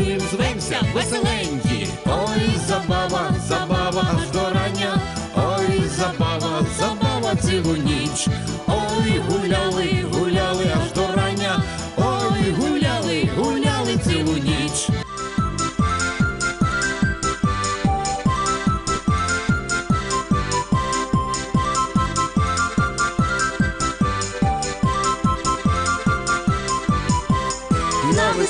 танцюємо, звемся веселенькі.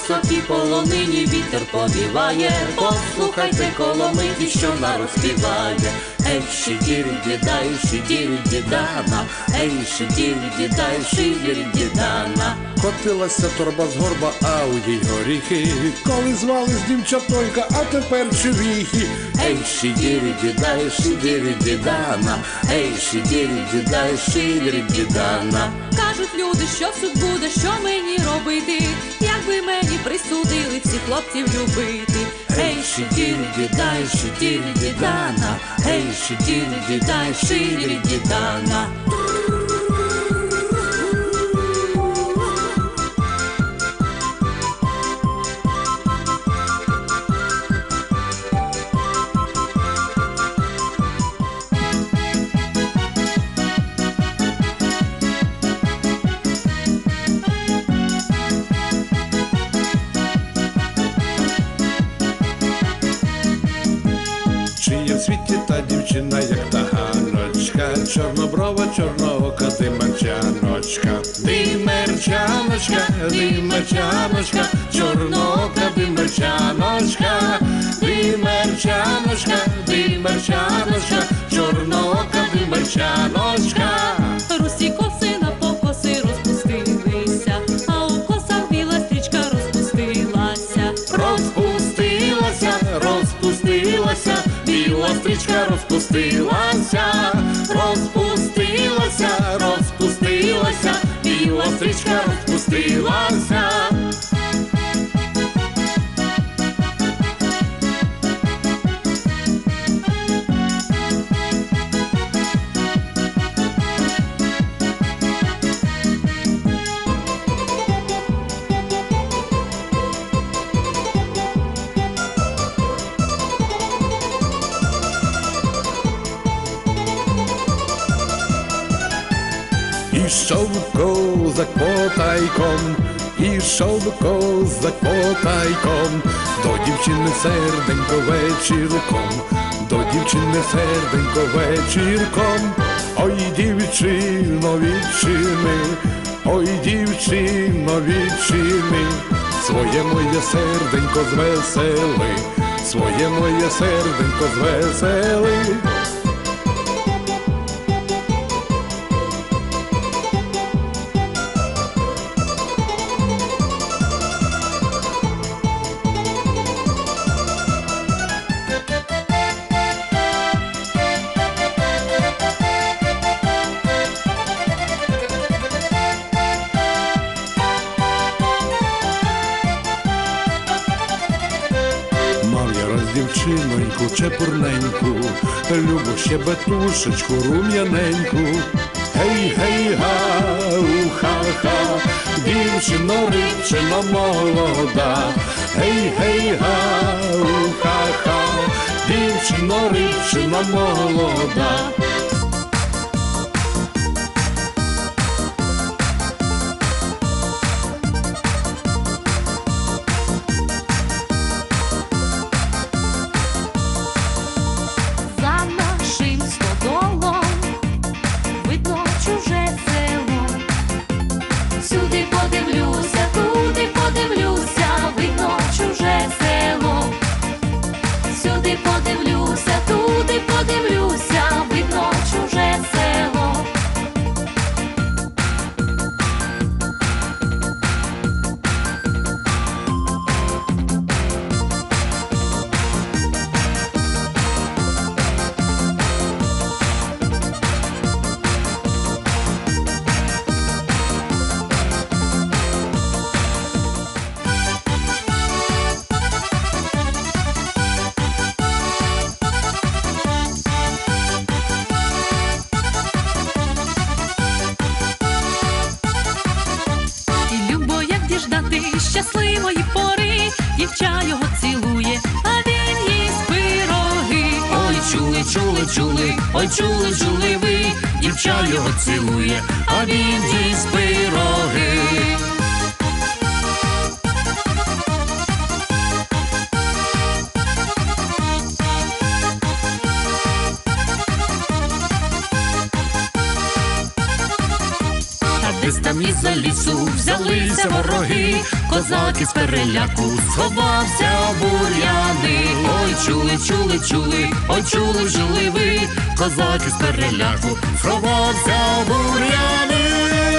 На полонині вітер повіває, послухайте коломиті, що народ співає. Ей, шидірі дідай, шидірі дідана, ей, шидірі дідай, шидірі дідана. Котилася торба з горба, а у їй горіхи. Коли звали з дівчатонька, а тепер чувіхи. Ей, шидірі дідай, шидірі дідана, ей, шидірі дідай, шидірі дідана. Кажуть люди, що суд буде, що мені робити, якби мені присудили всіх хлопців любити. Ей, шидірі дідай, шидірі дідана, ей, шидірі дідай, шири, дідана. Світі та дівчина, як та ганочка, чорноброва, чорноока, димарчаночка. димерчаночка, димерчаночка, чорноока, димерчаночка, димерчаночка, димерчаночка, чорноока, димарчаночка. Стрічка розпустилася, розпустилася, розпустилася, біла стрічка розпустилася. Ішов козак потайком, ішов козак потайком, до дівчини серденько вечірком, до дівчини серденько вечірком, ой дівчино відчини, ой дівчино відчини, своє моє серденько звесели, своє моє серденько звесели. Я чепурненьку, любу ще бетушечку рум'яненьку. Гей, гей, га, уха-ха, дівчино, рибчино молода. Гей, гей, га, уха-ха, дівчино, рибчино молода. Ой чули, чули ви, дівча його цілує, а він їсть пироги. до лісу взялися вороги, козаки з переляку сховався бур'яни. Ой, чули, чули, чули, ой, чули, жили ви, козаки з переляку, сховався бур'яни.